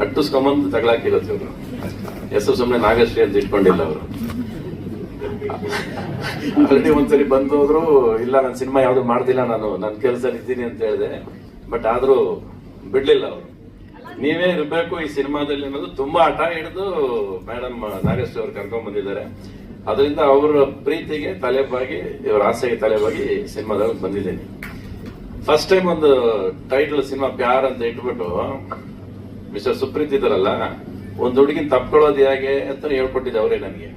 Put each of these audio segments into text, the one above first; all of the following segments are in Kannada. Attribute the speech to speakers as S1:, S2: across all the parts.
S1: ಅಟ್ಟಿಸ್ಕೊಂಬಂದು ತಗೊಳಕಿರೋದು ಇವರು. ಹೆಸರು ಸುಮ್ಮನೆ ನಾಗಶ್ರೀ ಅಂತ ಇಟ್ಕೊಂಡಿಲ್ಲ ಅವರು. ಆಲ್ರೆಡಿ ಒಂದ್ಸರಿ ಬಂದು ಹೋದ್ರು, ಇಲ್ಲ, ನಾನು ಸಿನಿಮಾ ಯಾವ್ದು ಮಾಡ್ದಿಲ್ಲ, ನಾನು ನನ್ನ ಕೆಲಸ ಇದ್ದೀನಿ ಅಂತ ಹೇಳಿದೆ. ಬಟ್ ಆದ್ರೂ ಬಿಡ್ಲಿಲ್ಲ ಅವರು. ನೀವೇ ಇರಬೇಕು ಈ ಸಿನಿಮಾದಲ್ಲಿ ಅನ್ನೋದು ತುಂಬಾ ಹಠ ಹಿಡಿದು ಮೇಡಮ್ ನಾಗೇಶ್ ಅವರು ಕರ್ಕೊಂಡ್ ಬಂದಿದ್ದಾರೆ. ಅದರಿಂದ ಅವರ ಪ್ರೀತಿಗೆ ತಲೆಬಾಗಿ, ಇವರ ಆಸೆಗೆ ತಲೆಬಾಗಿ ಸಿನಿಮಾದಲ್ಲಿ ಬಂದಿದ್ದೀನಿ. ಫಸ್ಟ್ ಟೈಮ್ ಒಂದು ಟೈಟಲ್ ಸಿನಿಮಾ ಪ್ಯಾರ್ ಅಂತ ಇಟ್ಬಿಟ್ಟು ಮಿಸ್ಟರ್ ಸುಪ್ರೀತ್ ಇದಾರಲ್ಲ ಒಂದು ಹುಡುಗಿನ ತಪ್ಕೊಳ್ಳೋದು ಹೇಗೆ ಅಂತ ಹೇಳ್ಕೊಟ್ಟಿದ್ದೆ ಅವರೇ ನನಗೆ.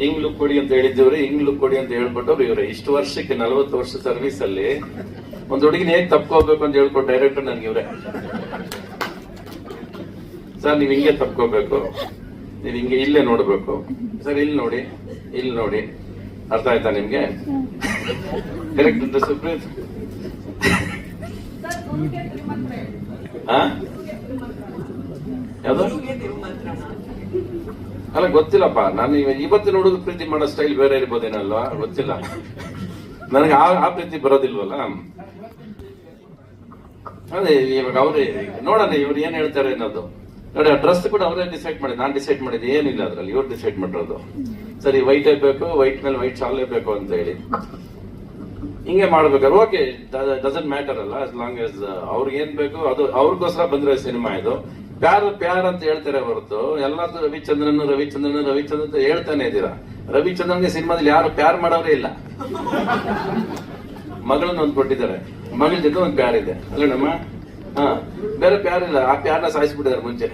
S1: ಹಿಂಗ್ ಲುಕ್ ಕೊಡಿ ಅಂತ ಹೇಳಿದ್ದವ್ರೆ ಹಿಂಗ್ ಲುಕ್ ಕೊಡಿ ಅಂತ ಹೇಳ್ಕೊಟ್ಟವ್ರು ಇವ್ರೆ. ಇಷ್ಟು ವರ್ಷಕ್ಕೆ ನಲವತ್ತು ವರ್ಷ ಸರ್ವಿಸ್ ಅಲ್ಲಿ ಒಂದ್ ಹುಡುಗಿನ ಹೇಗೆ ತಪ್ಕೋಬೇಕು ಅಂತ ಹೇಳ್ಕೊಟ್ಟು ಡೈರೆಕ್ಟರ್ ನನ್ಗೆ ಇವ್ರೆ. ಸರ್ ನೀವ್ ಹಿಂಗೆ ತಪ್ಕೋಬೇಕು ನೀವ್ ಹಿಂಗೆ ಇಲ್ಲೇ ನೋಡ್ಬೇಕು. ಸರ್ ಇಲ್ಲಿ ನೋಡಿ ಇಲ್ಲಿ ನೋಡಿ. ಅರ್ಥ ಆಯ್ತಾ ನಿಮ್ಗೆ? ಡೈರೆಕ್ಟರ್ ಸುಪ್ರೀತ್? ಹಾ ಯಾವ್ದು ಅಲ್ಲ, ಗೊತ್ತಿಲ್ಲಪ್ಪ. ನಾನು ಇವತ್ತು ನೋಡೋದು ಪ್ರೀತಿ ಮಾಡೋ ಸ್ಟೈಲ್ ಬೇರೆ ಇರ್ಬೋದೇನಲ್ವಾ? ಗೊತ್ತಿಲ್ಲ. ನನಗೆ ಆ ಆ ಪ್ರೀತಿ ಬರೋದಿಲ್ವಲ್ಲ? ಅದೇ, ಇವಾಗ ಅವ್ರೇ, ನೋಡೋಣ, ಇವ್ರು ಏನ್ ಹೇಳ್ತಾರೆ ಅನ್ನೋದು. ನೋಡಿ, ಆ ಡ್ರೆಸ್ ಕೂಡ ಅವರೇ ಡಿಸೈಡ್ ಮಾಡಿದ್ ನಾನು ಡಿಸೈಡ್ ಮಾಡಿದ್ದು ಏನಿಲ್ಲ ಅದ್ರಲ್ಲಿ, ಇವ್ರು ಡಿಸೈಡ್ ಮಾಡಿರೋದು. ಸರಿ ವೈಟ್ ಬೇಕು ವೈಟ್ ಮೇಲೆ ವೈಟ್ ಶಾಲೆ ಬೇಕು ಅಂತ ಹೇಳಿ. ಹಿಂಗೆ ಮಾಡ್ಬೇಕಾದ್ರೆ ಓಕೆ ಡಸಂಟ್ ಮ್ಯಾಟರ್ ಅಲ್ಲ ಆಸ್ ಲಾಂಗ್ ಆಸ್ ಅವ್ರಿಗೆ ಏನ್ ಬೇಕು, ಅದು ಅವ್ರಿಗೋಸ್ಕರ ಬಂದಿರೋ ಸಿನಿಮಾ ಇದು. ಪ್ಯಾರ್ ಪ್ಯಾರ್ ಅಂತ ಹೇಳ್ತಾರೆ ಹೊರತು, ಎಲ್ಲಾರ್ದು ರವಿಚಂದ್ರನ್ ರವಿಚಂದ್ರನ್ ರವಿಚಂದ್ರನ್ ಅಂತ ಹೇಳ್ತಾನೆ ಇದ್ದೀರಾ? ರವಿಚಂದ್ರನ್ಗೆ ಸಿನಿಮಾದಲ್ಲಿ ಯಾರು ಪ್ಯಾರ್ ಮಾಡೋರೇ ಇಲ್ಲ. ಮಗಳನ್ನ ಒಂದು ಕೊಟ್ಟಿದ್ದಾರೆ ಮಗಳ ಜೊತೆ ಒಂದು ಪ್ಯಾರ್ ಇದೆ. ಅಲ್ಲಮ್ಮ ಹಾ, ಬೇರೆ ಪ್ಯಾರ್ ಇಲ್ಲ. ಆ ಪ್ಯಾರ್ನ ಸಾಯಿಸ್ಬಿಟ್ಟಿದ್ದಾರೆ ಮುಂಚೆ.